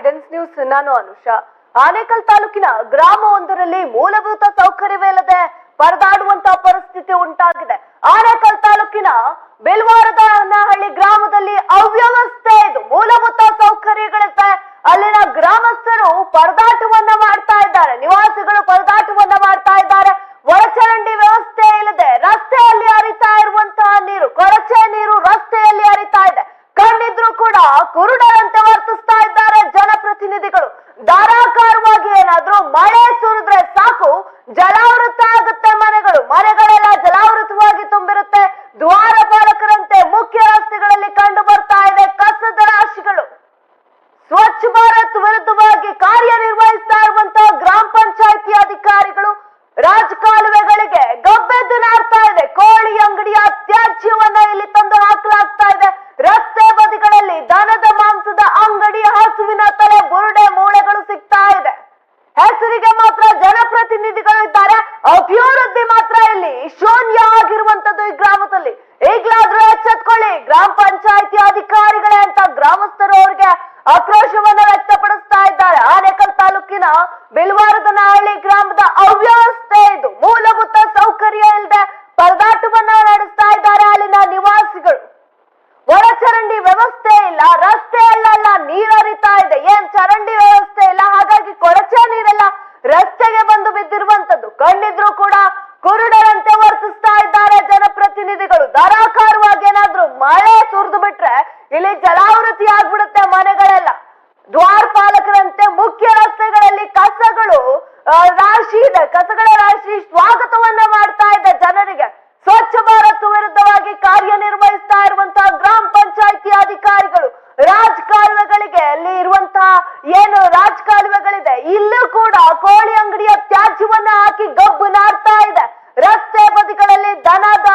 ಐಡೆನ್ಸ್ news ನಾನು ಅನುಷಾ. ಆನೇಕಲ್ ತಾಲೂಕಿನ ಗ್ರಾಮವೊಂದರಲ್ಲಿ ಮೂಲಭೂತ ಸೌಕರ್ಯವಿಲ್ಲದೆ ಪರದಾಡುವಂತಹ ಪರಿಸ್ಥಿತಿ ಉಂಟಾಗಿದೆ. ಆನೇಕಲ್ ತಾಲೂಕಿನ ಬೆಲ್ವಾರದ ಹಳ್ಳಿ ಗ್ರಾಮದಲ್ಲಿ ಅವ್ಯವಸ್ಥೆ ಇದು. ಮೂಲಭೂತ ಸೌಕರ್ಯಗಳಿದೆ. ಅಲ್ಲಿನ ಗ್ರಾಮಸ್ಥರು ಪರದಾಟವನ್ನ ಮಾಡ್ತಾ ಇದ್ದಾರೆ ನಿವಾಸಿಗಳು ಪರದಾಟವನ್ನ ಮಾಡ್ತಾ ಇದ್ದಾರೆ ಒಳಚರಂಡಿ ವ್ಯವಸ್ಥೆ ಇಲ್ಲದೆ ರಸ್ತೆಯಲ್ಲಿ ಹರಿತಾ ಇರುವಂತಹ ನೀರು ಕೊಳಚೆ ನೀರು ರಸ್ತೆಯಲ್ಲಿ ಹರಿತಾ ಇದೆ ಕಣ್ಣಿದ್ರು ಕೂಡ ಕುರುಡರಂತೆ ವರ್ತಿಸ್ತಾ ಇದ್ದಾರೆ ಜನಪ್ರತಿನಿಧಿಗಳು ಧಾರಾಕಾರವಾಗಿ ಏನಾದ್ರೂ ಮಳೆ ಸುರಿದ್ರೆ ಸಾಕು ಜಲಾವೃತ ಆಗುತ್ತೆ ಮನೆಗಳು ಮನೆಗಳೆಲ್ಲ ಜಲಾವೃತವಾಗಿ ತುಂಬಿರುತ್ತೆ ದ್ವಾರಪಾಲಕರಂತೆ ಮುಖ್ಯ ರಸ್ತೆಗಳಲ್ಲಿ ಕಂಡು ಬರ್ತಾ ಇದೆ ಕಸದ ರಾಶಿಗಳು ಸ್ವಚ್ಛ ಭಾರತ್ ವಿರುದ್ಧವಾಗಿ ಕಾರ್ಯನಿರ್ವಹಿಸ್ತಾ ಇರುವಂತಹ ಗ್ರಾಮ ಪಂಚಾಯಿತಿ ಅಧಿಕಾರಿಗಳು ರಾಜಕಾಲುವೆಗಳಿಗೆ ಗಬ್ಬೆದ್ದು ನಾಡ್ತಾ ಇದೆ ಕೋಳಿ ಅಂಗಡಿಯ ತ್ಯಾಜ್ಯವನ್ನ ಇಲ್ಲಿ ತಂದು ಹಾಕಲಾಗ್ತಾ ಇದೆ ರಸ್ತೆ ಬದಿಗಳಲ್ಲಿ ದನದ ಮಾಂಸದ ಅಂಗಡಿ ಹಸುವಿನ ತಲೆ ಬುರುಡೆ ಮೂಳೆಗಳು ಸಿಗ್ತಾ ಇದೆ ಹೆಸರಿಗೆ ಮಾತ್ರ ಜನಪ್ರತಿನಿಧಿಗಳು ಇದ್ದಾರೆ ಅಭಿವೃದ್ಧಿ ಮಾತ್ರ ಇಲ್ಲಿ ಶೂನ್ಯ ಆಗಿರುವಂತದ್ದು ಈ ಗ್ರಾಮದಲ್ಲಿ ಈಗ್ಲಾದ್ರೂ ಎಚ್ಚೆತ್ಕೊಳ್ಳಿ ಗ್ರಾಮ ಪಂಚಾಯತಿ ಅಧಿಕಾರಿಗಳೇ ಅಂತ ಗ್ರಾಮಸ್ಥರು ಅವ್ರಿಗೆ ಆಕ್ರೋಶವನ್ನ ವ್ಯಕ್ತಪಡಿಸ್ತಾ ಇದ್ದಾರೆ ಆನೇಕಲ್ ತಾಲೂಕಿನ ಬಿಲ್ವಾರದನಹಳ್ಳಿ ಗ್ರಾಮದ ಅವ್ಯವಸ್ಥೆ ಇದು ಮೂಲಭೂತ ಸೌಕರ್ಯ ಇಲ್ಲದೆ ಪರದಾಟವನ್ನ ನಡೆಸ್ತಾ ಇದ್ದಾರೆ ಅಲ್ಲಿನ ನಿವಾಸಿಗಳು ಒಳಚರಂಡಿ ವ್ಯವಸ್ಥೆ ಇಲ್ಲ ರಸ್ತೆ ಅಲ್ಲೆಲ್ಲ ನೀರ್ ಹರಿತಾ ಇದೆ ಏನ್ ಚರಂಡಿ ವ್ಯವಸ್ಥೆ ಇಲ್ಲ ಹಾಗಾಗಿ ಕೊಳಚೆ ನೀರೆಲ್ಲ ರಸ್ತೆಗೆ ಬಂದು ಬಿದ್ದಿರುವಂತದ್ದು ಕಣ್ಣಿದ್ರು ಕೂಡ ಕುರುಡರಂತೆ ವರ್ತಿಸ್ತಾ ಇದ್ದಾರೆ ಜನಪ್ರತಿನಿಧಿಗಳು ಧಾರಾಕಾರವಾಗಿ ಏನಾದ್ರೂ ಮಳೆ ಸುರಿದು ಬಿಟ್ರೆ ಇಲ್ಲಿ ಜಲಾವೃತಿ ಆಗ್ಬಿಡುತ್ತೆ ಮನೆಗಳೆಲ್ಲ ದ್ವಾರಪಾಲಕರಂತೆ ಮುಖ್ಯ ರಸ್ತೆಗಳಲ್ಲಿ ಕಸಗಳು ಆ, ರಾಶಿ ಇದೆ ಕಸಗಳ ರಾಶಿ ಸ್ವಾಗತವನ್ನ ಮಾಡ್ತಾ ಇದೆ ಜನರಿಗೆ ಸ್ವಚ್ಛ ಭಾರತ್ ವಿರುದ್ಧವಾಗಿ ಕಾರ್ಯನಿರ್ವಹಿಸ್ತಾ ಇರುವಂತಹ ಗ್ರಾಮ ಪಂಚಾಯಿತಿ ಅಧಿಕಾರಿಗಳು ರಾಜಕಾಲುವೆಗಳಿಗೆ ಅಲ್ಲಿ ಇರುವಂತಹ ಏನು ರಾಜಕಾಲುವೆಗಳಿದೆ ಇಲ್ಲೂ ಕೂಡ ಕೋಳಿ ಅಂಗಡಿಯ ತ್ಯಾಜ್ಯವನ್ನ ಹಾಕಿ ಗಬ್ಬು ನಾಡ್ತಾ ಇದೆ ರಸ್ತೆ ಬದಿಗಳಲ್ಲಿ ದನದ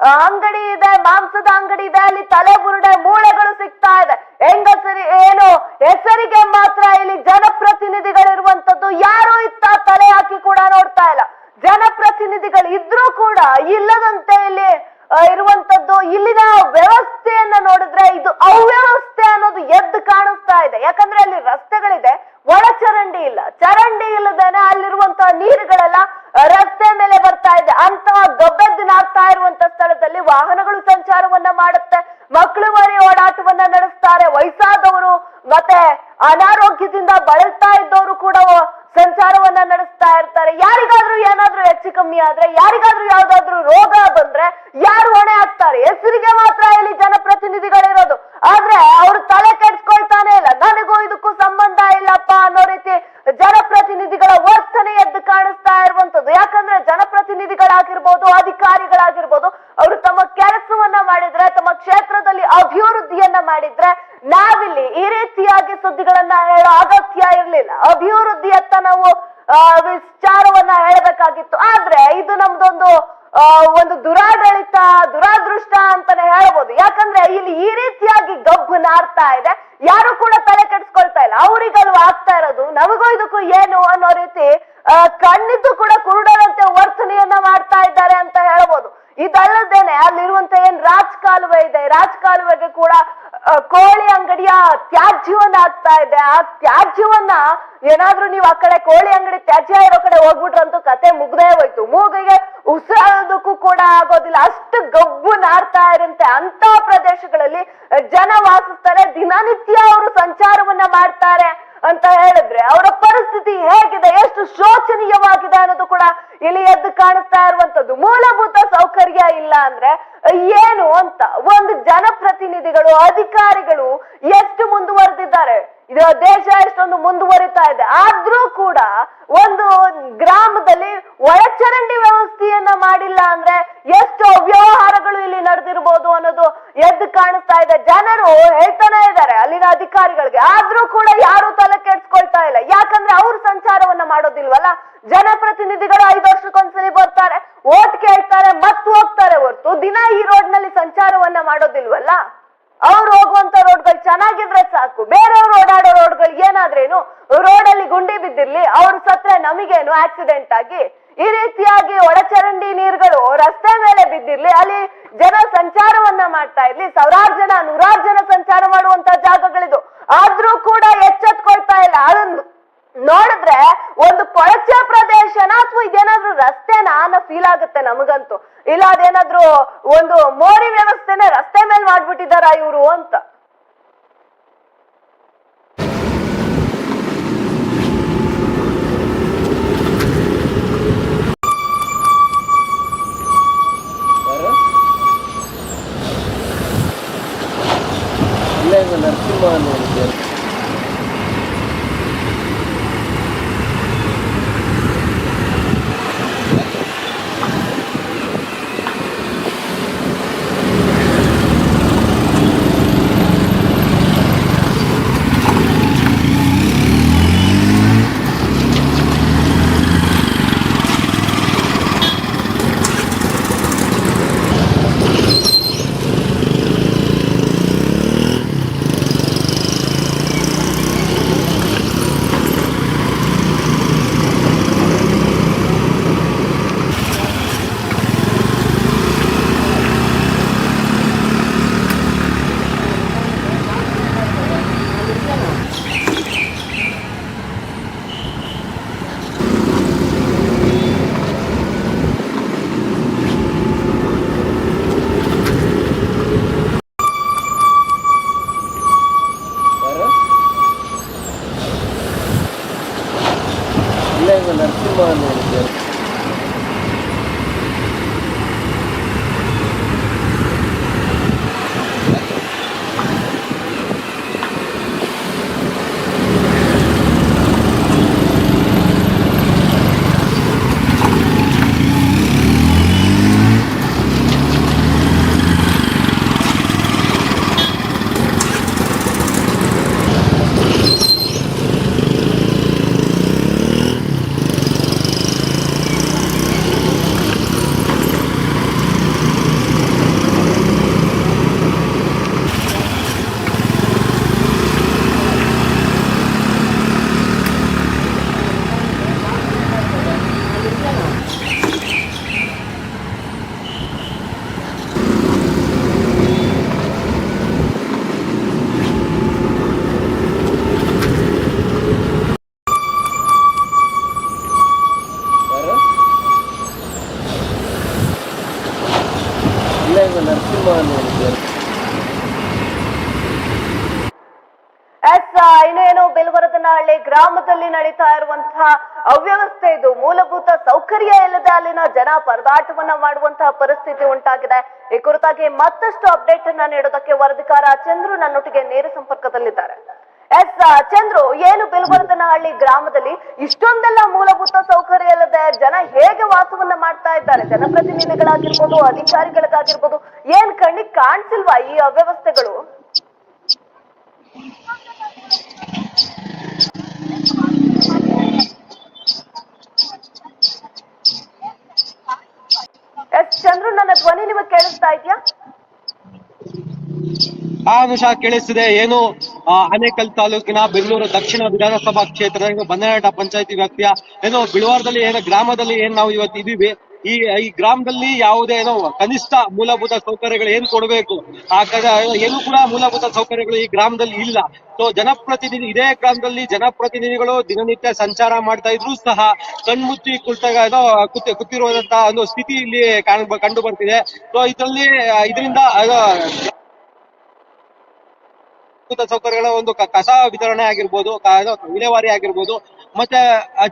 ಆ, ಅಂಗಡಿ ಇದೆ ಮಾಂಸದ ಅಂಗಡಿ ಇದೆ ಅಲ್ಲಿ ತಲೆ ಬುರುಡೆ ಮೂಳೆಗಳು ಸಿಗ್ತಾ ಇದೆ ಹೆಂಗಸರಿ ಏನು ಹೆಸರಿಗೆ ಮಾತ್ರ ಇಲ್ಲಿ ಜನಪ್ರತಿನಿಧಿಗಳಿರುವಂತದ್ದು ಯಾರು ಇತ್ತ ತಲೆ ಹಾಕಿ ಕೂಡ ನೋಡ್ತಾ ಇಲ್ಲ ಜನಪ್ರತಿನಿಧಿಗಳು ಇದ್ರೂ ಕೂಡ ಇಲ್ಲದಂತೆ ಇಲ್ಲಿ ಆ, ಇರುವಂತದ್ದು ಇಲ್ಲಿನ ವ್ಯವಸ್ಥೆಯನ್ನ ನೋಡಿದ್ರೆ ಇದು ಅವ್ಯವಸ್ಥೆ ಅನ್ನೋದು ಎದ್ದು ಕಾಣಿಸ್ತಾ ಇದೆ ಯಾಕಂದ್ರೆ ಅಲ್ಲಿ ರಸ್ತೆಗಳಿದೆ ಒಳ ಚರಂಡಿ ಇಲ್ಲ ಚರಂಡಿ ಇಲ್ಲದೇನೆ ಅಲ್ಲಿರುವಂತಹ ನೀರುಗಳೆಲ್ಲ ಆ, ರಸ್ತೆ ಮೇಲೆ ಬರ್ತಾ ಇದೆ ಅಂತಹ ಗಬ್ಬೆದ್ದು ನಾಡ್ತಾ ಇರುವಂತ ಸ್ಥಳದಲ್ಲಿ ವಾಹನಗಳು ಸಂಚಾರವನ್ನ ಮಾಡುತ್ತೆ ಮಕ್ಕಳು ಮರಿ ಓಡಾಟವನ್ನ ನಡೆಸ್ತಾರೆ ವಯಸ್ಸಾದವರು ಮತ್ತೆ ಅನಾರೋಗ್ಯದಿಂದ ಬಳಲ್ತಾ ಇದ್ದವರು ಕೂಡ ಸಂಚಾರವನ್ನ ನಡೆಸ್ತಾ ಇರ್ತಾರೆ. ಯಾರಿಗಾದ್ರೂ ಏನಾದ್ರೂ ಹೆಚ್ಚು ಕಮ್ಮಿ ಆದ್ರೆ, ಯಾರಿಗಾದ್ರೂ ಯಾವ್ದಾದ್ರು ರೋಗ ಬಂದ್ರೆ ಯಾರು ಹೊಣೆ ಆಗ್ತಾರೆ ಹೆಸರಿಗೆ ಮಾತ್ರ ಇಲ್ಲಿ ಜನಪ್ರತಿನಿಧಿಗಳಿರೋದು. ಆದ್ರೆ ಅವ್ರು ತಲೆ ಕೆಡ್ಸ್ಕೊಳ್ತಾನೆ ಇಲ್ಲ. ನನಗೂ ಇದಕ್ಕೂ ಸಂಬಂಧ ಇಲ್ಲಪ್ಪ ಅನ್ನೋ ರೀತಿ ಜನಪ್ರತಿನಿಧಿಗಳ ವರ್ತನೆ ಎದ್ದು ಕಾಣಿಸ್ತಾ ಇರುವಂತದ್ದು ಯಾಕಂದ್ರೆ ಜನಪ್ರತಿನಿಧಿಗಳಾಗಿರ್ಬೋದು, ಅಧಿಕಾರಿಗಳಾಗಿರ್ಬೋದು, ಅವರು ತಮ್ಮ ಕೆಲಸವನ್ನ ಮಾಡಿದ್ರೆ, ತಮ್ಮ ಕ್ಷೇತ್ರದಲ್ಲಿ ಅಭಿವೃದ್ಧಿಯನ್ನ ಮಾಡಿದ್ರೆ ನಾವಿಲ್ಲಿ ಈ ರೀತಿಯಾಗಿ ಸುದ್ದಿಗಳನ್ನ ಹೇಳೋ ಅಗತ್ಯ ಇರ್ಲಿಲ್ಲ. ಅಭಿವೃದ್ಧಿಯತ್ತ ನಾವು ವಿಚಾರವನ್ನ ಹೇಳಬೇಕಾಗಿತ್ತು. ಆದ್ರೆ ಇದು ನಮ್ದೊಂದು ಒಂದು ದುರಾಡಳಿತ, ದುರಾದೃಷ್ಟ ಅಂತಾನೆ ಹೇಳ್ಬೋದು. ಯಾಕಂದ್ರೆ ಇಲ್ಲಿ ಈ ರೀತಿಯಾಗಿ ಗಬ್ಬು ನಾರ್ತಾ ಇದೆ. ಯಾರು ಕೂಡ ತಲೆ ಕೆಡಿಸ್ಕೊಳ್ತಾ ಇಲ್ಲ. ಅವ್ರಿಗಲ್ವ ಆಗ್ತಾ ಇರೋದು? ನಮಗೂ ಇದಕ್ಕೂ ಏನು ಅನ್ನೋ ರೀತಿ ಆ, ಕಣ್ಣಿದ್ದು ಕೂಡ ಕುರುಡರಂತೆ ವರ್ತನೆಯನ್ನ ಮಾಡ್ತಾ ಇದ್ದಾರೆ ಅಂತ ಹೇಳ್ಬೋದು ಇದಲ್ಲದೇನೆ ಏನ್ ರಾಜಕಾಲುವೆ ಇದೆ? ರಾಜಕಾಲುವೆಗೆ ಕೂಡ ಕೋಳಿ ಅಂಗಡಿಯ ತ್ಯಾಜ್ಯವನ್ನ ಆಗ್ತಾ ಇದೆ. ಆ ತ್ಯಾಜ್ಯವನ್ನ ಏನಾದ್ರೂ ನೀವು ಆ ಕಡೆ ಕೋಳಿ ಅಂಗಡಿ ತ್ಯಾಜ್ಯ ಇರೋ ಕಡೆ ಹೋಗ್ಬಿಟ್ರಂತೂ ಕತೆ ಮುಗ್ದೇ ಹೋಯ್ತು. ಮೂಗಿಗೆ ಉಸಿರಾಡೋದಕ್ಕೂ ಕೂಡ ಆಗೋದಿಲ್ಲ. ಅಷ್ಟು ಗಬ್ಬು ನಾರ್ತಾ ಇರಂತೆ ಅಂತ ಪ್ರದೇಶಗಳಲ್ಲಿ ಜನ ವಾಸಿಸ್ತಾರೆ. ದಿನನಿತ್ಯ ಅವರು ಸಂಚಾರವನ್ನ ಮಾಡ್ತಾರೆ. ಅಂತ ಹೇಳಿದ್ರೆ ಅವರ ಪರಿಸ್ಥಿತಿ ಹೇಗಿದೆ, ಎಷ್ಟು ಶೋಚನೀಯವಾಗಿದೆ ಅನ್ನೋದು ಕೂಡ ಇಲ್ಲಿ ಎದ್ದು ಕಾಣಿಸ್ತಾ ಇರುವಂತದ್ದು ಮೂಲಭೂತ ಸೌಕರ್ಯ ಇಲ್ಲ ಅಂದ್ರೆ ಏನು ಅಂತ ಒಂದು ಜನಪ್ರತಿನಿಧಿಗಳು, ಅಧಿಕಾರಿಗಳು ಎಷ್ಟು ಮುಂದುವರೆದಿದ್ದಾರೆ? ಇದು ದೇಶ ಎಷ್ಟೊಂದು ಮುಂದುವರಿತಾ ಇದೆ. ಆದ್ರೂ ಕೂಡ ಒಂದು ಗ್ರಾಮದಲ್ಲಿ ಒಳಚರಂಡಿ ವ್ಯವಸ್ಥೆಯನ್ನ ಮಾಡಿಲ್ಲ ಅಂದ್ರೆ ಎಷ್ಟು ಅವ್ಯವಹಾರಗಳು ಇಲ್ಲಿ ನಡೆದಿರ್ಬೋದು ಅನ್ನೋದು ಎದ್ದು ಕಾಣಿಸ್ತಾ ಇದೆ. ಜನರು ಹೇಳ್ತಾನೆ ಇದ್ದಾರೆ ಅಲ್ಲಿನ ಅಧಿಕಾರಿಗಳಿಗೆ. ಆದ್ರೂ ಕೂಡ ಯಾರು ತಲೆ ಕೆಡ್ಸ್ಕೊಳ್ತಾ ಇಲ್ಲ. ಯಾಕಂದ್ರೆ ಅವ್ರು ಸಂಚಾರವನ್ನ ಮಾಡೋದಿಲ್ವಲ್ಲ? ಜನಪ್ರತಿನಿಧಿಗಳು ಐದು ವರ್ಷಕ್ಕೊಂದ್ಸಲಿ ಬರ್ತಾರೆ, ಓಟ್ ಕೇಳ್ತಾರೆ, ಮತ್ ಹೋಗ್ತಾರೆ ಹೊರತು ದಿನ ಈ ರೋಡ್ನಲ್ಲಿ ಸಂಚಾರವನ್ನ ಮಾಡೋದಿಲ್ವಲ್ಲ? ಅವ್ರು ಹೋಗುವಂತ ಚೆನ್ನಾಗಿದ್ರೆ ಸಾಕು. ಬೇರೆಯವ್ರು ಓಡಾಡೋ ರೋಡ್ಗಳು ಏನಾದ್ರೇನು ಅಲ್ಲಿ ಗುಂಡಿ ಬಿದ್ದಿರ್ಲಿ, ಅವ್ರ ಸತ್ರ ನಮಗೇನು ಆಕ್ಸಿಡೆಂಟ್ ಆಗಿ, ಈ ರೀತಿಯಾಗಿ ಒಳಚರಂಡಿ ನೀರುಗಳು ರಸ್ತೆ ಮೇಲೆ ಬಿದ್ದಿರ್ಲಿ, ಅಲ್ಲಿ ಜನ ಸಂಚಾರವನ್ನ ಮಾಡ್ತಾ ಇರ್ಲಿ, ಸಾವಿರಾರು ಜನ, ನೂರಾರು ಜನ ಸಂಚಾರ ಮಾಡುವಂತ ಜಾಗಗಳಿದು. ಆದ್ರೂ ಕೂಡ ಎಚ್ಚೆತ್ಕೊಳ್ತಾ ಇಲ್ಲ. ಅದನ್ನು ನೋಡಿದ್ರೆ ಒಂದು ಕೊಳಚೆ ಪ್ರದೇಶನ ಅಥವಾ ಇದೇನಾದ್ರೂ ರಸ್ತೆನ ಅನ್ನೋ ಫೀಲ್ ಆಗುತ್ತೆ ನಮಗಂತೂ. ಇಲ್ಲ ಅದೇನಾದ್ರೂ ಒಂದು ಮೋರಿ ವ್ಯವಸ್ಥೆನ ರಸ್ತೆ ಮೇಲೆ ಮಾಡ್ಬಿಟ್ಟಿದಾರ ಇವ್ರು ಅಂತ. ಪರದಾಟವನ್ನ ಮಾಡುವಂತಹ ಪರಿಸ್ಥಿತಿ ಉಂಟಾಗಿದೆ. ಈ ಕುರಿತಾಗಿ ಮತ್ತಷ್ಟು ಅಪ್ಡೇಟ್ ಅನ್ನ ನೀಡೋದಕ್ಕೆ ವರದಿಕಾರ ಚಂದ್ರು ನನ್ನೊಟ್ಟಿಗೆ ನೇರ ಸಂಪರ್ಕದಲ್ಲಿದ್ದಾರೆ. ಎಸ್ ಚಂದ್ರು, ಏನು ಬಿಲ್ವರ್ಧನಹಳ್ಳಿ ಗ್ರಾಮದಲ್ಲಿ ಇಷ್ಟೊಂದೆಲ್ಲ ಮೂಲಭೂತ ಸೌಕರ್ಯ ಇಲ್ಲದೆ ಜನ ಹೇಗೆ ವಾಸವನ್ನ ಮಾಡ್ತಾ ಇದ್ದಾರೆ? ಜನಪ್ರತಿನಿಧಿಗಳಾಗಿರ್ಬೋದು ಅಧಿಕಾರಿಗಳಿಗಾಗಿರ್ಬೋದು ಏನ್ ಕಣ್ಣಿಗೆ ಕಾಣಿಸಿಲ್ವಾ ಈ ಅವ್ಯವಸ್ಥೆಗಳು ಎಸ್ ಚಂದ್ರು ನನ್ನ ಧ್ವನಿ ನಿಮಗೆ ಕೇಳಿಸ್ತಾ ಇದ್ಯಾ? ಆ ಅನುಷಾ ಕೇಳಿಸ್ತಿದೆ. ಏನು ಆ, ಆನೇಕಲ್ ತಾಲೂಕಿನ ಬೆಂಗಳೂರು ದಕ್ಷಿಣ ವಿಧಾನಸಭಾ ಕ್ಷೇತ್ರದ ಬನ್ನಘಟ್ಟ ಪಂಚಾಯತಿ ವ್ಯಾಪ್ತಿಯ ಏನು ಬಿಳವಾರದಲ್ಲಿ ಏನು ಗ್ರಾಮದಲ್ಲಿ ಏನ್ ನಾವು ಇವತ್ತು ಇದೀವಿ ಈ ಈ ಗ್ರಾಮದಲ್ಲಿ ಯಾವುದೇ ಏನೋ ಕನಿಷ್ಠ ಮೂಲಭೂತ ಸೌಕರ್ಯಗಳು ಏನ್ ಕೊಡಬೇಕು? ಆ ಏನು ಕೂಡ ಮೂಲಭೂತ ಸೌಕರ್ಯಗಳು ಈ ಗ್ರಾಮದಲ್ಲಿ ಇಲ್ಲ. ಸೊ ಜನಪ್ರತಿನಿಧಿ, ಇದೇ ಗ್ರಾಮದಲ್ಲಿ ಜನಪ್ರತಿನಿಧಿಗಳು ದಿನನಿತ್ಯ ಸಂಚಾರ ಮಾಡ್ತಾ ಇದ್ರು ಸಹ ಕಣ್ಮುಚ್ಚಿ ಕುಳಿತಾಗ ಏನೋ ಕುತ್ತಿ, ಕುತ್ತಿರುವಂತಹ ಒಂದು ಸ್ಥಿತಿ ಇಲ್ಲಿ ಕಂಡು ಬರ್ತಿದೆ. ಸೊ ಇದರಲ್ಲಿ ಇದರಿಂದ ಮೂಲಭೂತ ಸೌಕರ್ಯಗಳ ಒಂದು ಕಸ ವಿತರಣೆ ಆಗಿರ್ಬೋದು ವಿಲೇವಾರಿ ಆಗಿರ್ಬೋದು, ಮತ್ತೆ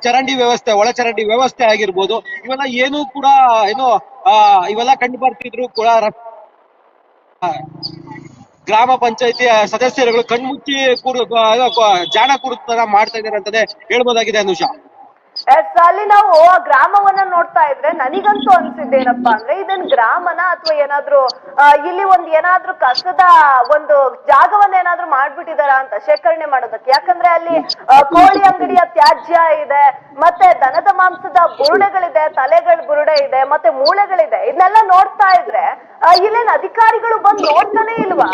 ಚರಂಡಿ ವ್ಯವಸ್ಥೆ, ಒಳ ಚರಂಡಿ ವ್ಯವಸ್ಥೆ ಆಗಿರ್ಬೋದು, ಇವೆಲ್ಲ ಏನು ಕೂಡ, ಏನು ಇವೆಲ್ಲ ಕಂಡು ಬರ್ತಿದ್ರು ಕೂಡ ಗ್ರಾಮ ಪಂಚಾಯತಿ ಸದಸ್ಯರುಗಳು ಕಣ್ಮುಚ್ಚಿ ಕೂಡ ಜಾಣ ಕೂಡ ಮಾಡ್ತಾ ಇದ್ದಾರೆ ಅಂತಾನೆ ಹೇಳ್ಬೋದಾಗಿದೆ ಅನುಷ. ಅಲ್ಲಿ ನಾವು ಆ ಗ್ರಾಮವನ್ನ ನೋಡ್ತಾ ಇದ್ರೆ ನನಗಂತೂ ಅನ್ಸಿದ್ದೇನಪ್ಪಾ ಅಂದ್ರೆ ಇದನ್ ಗ್ರಾಮನ ಅಥವಾ ಏನಾದ್ರು ಇಲ್ಲಿ ಒಂದ್ ಏನಾದ್ರೂ ಕಸದ ಒಂದು ಜಾಗವನ್ನ ಏನಾದ್ರು ಮಾಡ್ಬಿಟ್ಟಿದಾರ ಅಂತ ಶೇಖರಣೆ ಮಾಡೋದಕ್ಕೆ. ಯಾಕಂದ್ರೆ ಅಲ್ಲಿ ಕೋಳಿ ಅಂಗಡಿಯ ತ್ಯಾಜ್ಯ ಇದೆ, ಮತ್ತೆ ದನದ ಮಾಂಸದ ಬುರುಡೆಗಳಿದೆ, ತಲೆಗಳ ಬುರುಡೆ ಇದೆ, ಮತ್ತೆ ಮೂಳೆಗಳಿದೆ. ಇದನ್ನೆಲ್ಲ ನೋಡ್ತಾ ಇದ್ರೆ ಇಲ್ಲೇನ್ ಅಧಿಕಾರಿಗಳು ಬಂದು ನೋಡ್ತಾನೆ ಇಲ್ವಾ?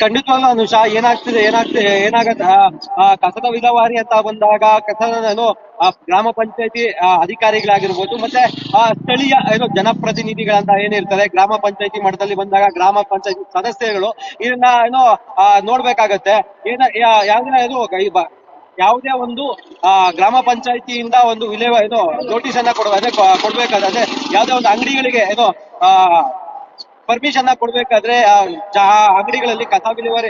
ಖಂಡಿತವಾಗ್ಲೂ ಅನುಷಾ ಏನಾಗ್ತಿದೆ ಏನಾಗ್ತಿದೆ ಏನಾಗತ್ತ ಆ, ಕಸದ ವಿಲೇವಾರಿ ಅಂತ ಬಂದಾಗ ಕಸದ ನಾನು ಆ, ಗ್ರಾಮ ಪಂಚಾಯತಿ ಅಧಿಕಾರಿಗಳಾಗಿರ್ಬೋದು ಮತ್ತೆ ಆ, ಸ್ಥಳೀಯ ಏನು ಜನಪ್ರತಿನಿಧಿಗಳಂತ ಏನಿರ್ತಾರೆ ಗ್ರಾಮ ಪಂಚಾಯತಿ ಮಟ್ಟದಲ್ಲಿ ಬಂದಾಗ ಗ್ರಾಮ ಪಂಚಾಯತಿ ಸದಸ್ಯರುಗಳು ಇದನ್ನ ಏನು ಆ, ನೋಡ್ಬೇಕಾಗತ್ತೆ. ಏನ ಯಾ- ಏನು ಯಾವುದೇ ಒಂದು ಆ, ಗ್ರಾಮ ಪಂಚಾಯತಿಯಿಂದ ಒಂದು ವಿಲೇವ ಏನು ನೋಟಿಸ್ ಅನ್ನ ಕೊಡ್ಬೇಕಾದ್ರೆ ಯಾವ್ದೇ ಒಂದು ಅಂಗಡಿಗಳಿಗೆ ಏನೋ ಆ ಪರ್ಮಿಷನ್ ಕೊಡ್ಬೇಕಾದ್ರೆ ಅಂಗಡಿಗಳಲ್ಲಿ ಕಸ ವಿಲೇವಾರಿ